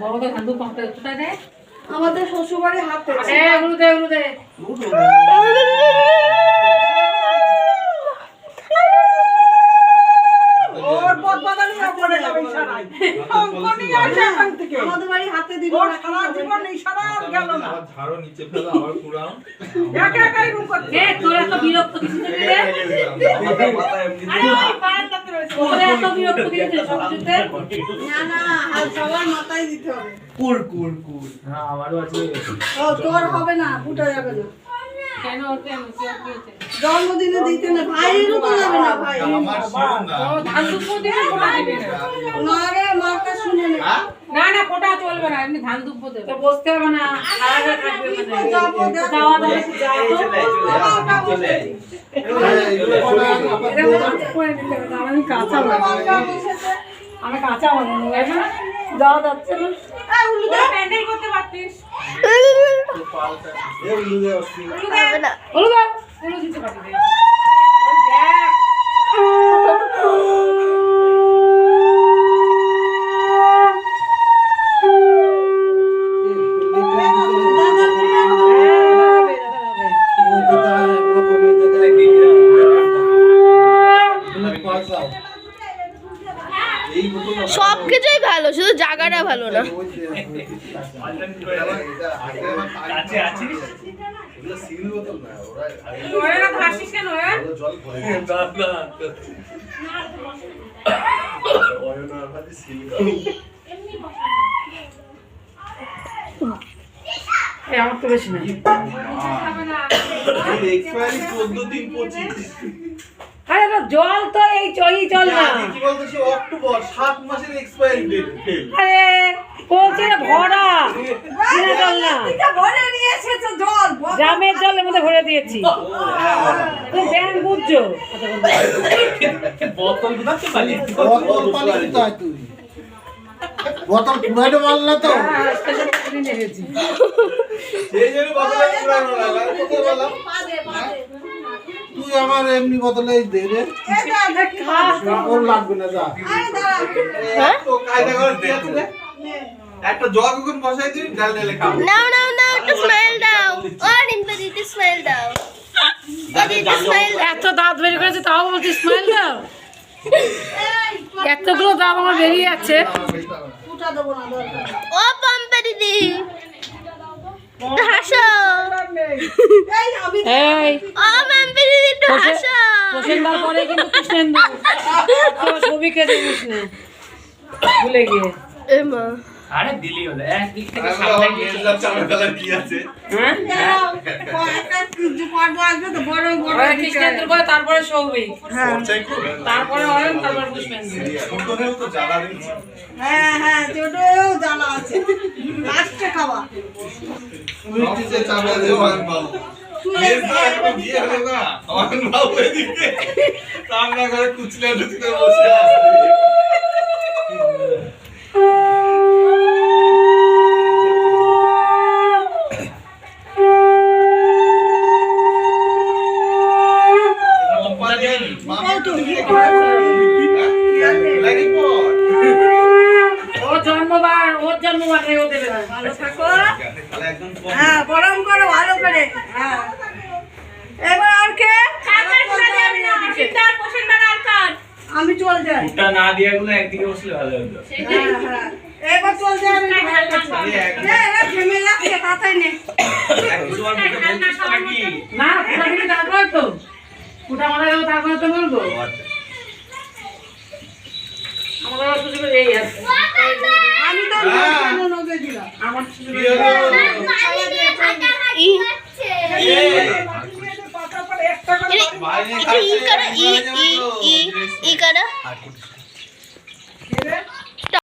বড় তো ধান্দু পাঁচটা কোথায় দেয় আমাদের শ্বশুরবাড়ি হাতে হাতে একাই রুম করছে তোরা তো বিরক্ত কিছু আমারও আছে। ও তোর হবে না ফুটা যাবে না। কেন কেন? জন্মদিনে দিতে না ভাইয়েরও তো যাবে না ভাই। না। না না রে মার্কা শুনে নে। হ্যাঁ? না না ফোটা চলবে না এমনি ধান দুপুর দেবে তো বসতে হবে না খাওয়া থাকবে করে যাব দাওয়া যাও তো আমি কাঁচা আমি কাঁচা বানাবো যাওয়া যাচ্ছে না। প্যান্ডেল করতে পারতিস। ওগুলো দাও ওগুলো দিতে ভালো শুধু জায়গাটা ভালো না। আমার তো বেশি না না আরে তো জল তো এই চই জল না। কি বলতো সে অক্টোবর সাত মাসের এক্সপায়ারি ডেট আরে বলছে ভরা। কিনা জল না। এটা ভরে নিয়ে এসেছে জল গ্রামের জলের মধ্যে ভরে দিয়েছি। তুমি ব্যাং বুঝছ? বোতল গুলাতে পারি। বোতল পানি কোথায় তুই। বোতল পুরাইতে পারল না তো। সেই জন্য বোতলে পুরানো পাদে পাদে। তুই আমার এমনি বোতলে দে রে। ওর লাগবে না যা। আরে দাঁড়া হ্যাঁ? তো কায়দা করে দিয়ে আছে রে। নে। একটা জগ এখন বসাই দিবি ডাল ঢেলে খাব। নাও নাও নাও একটু স্মাইল দাও। রিম্পা স্মাইল দাও। এত দাঁত বেরিয়ে করেছে তাও বলছি স্মাইল দাও। এতগুলো দাঁত আমার বেরিয়ে যাচ্ছে। ফুটা দেবো না দরকার ও পম্পা দিদি। হাসো। এই। প্রসেনবার পরে কিন্তু কৃষ্ণেন্দু তো ছবি কে দেখিস না। ভুলে গিয়ে। এ মা। আরে দিলি হলো। একদিক থেকে সামনে আবার গিয়ে মেজদার কালার কি আছে? হ্যাঁ? কয়েকটা কিছু পর্ব আসবে তো বড় বড় ওরা কৃষ্ণেন্দুর তারপরে সৌভিক তারপরে অয়ন তারপরে পুষ্পেন্দু ছোটনেও তো জ্বালা দিচ্ছে। হ্যাঁ হ্যাঁ ছোটও জানা আছে। লাস্টে খাওয়া। বিয়ে হলো না। ওয়ান বাবু এদিকে রান্না ঘরে কুচলে টুচলে বসে আছে। মামা দেবে না। ভালো থাকো। হ্যাঁ গরম করো ভালো করে। হ্যাঁ। এবার আর কে? আমি চল যাই। না দিয়া গুলো একদিকে বসলে ভালো হতো। হ্যাঁ হ্যাঁ। এবার চল যাই আমি নে তো না তো। ফুটা মারা গেল তারপরে তো বলব? আমাদের আবার এই আছে। আমি তো হ্যাঁ। দিলাম আমার ই একটা করে ই করো ই ই ই ই করো খাচ্ছে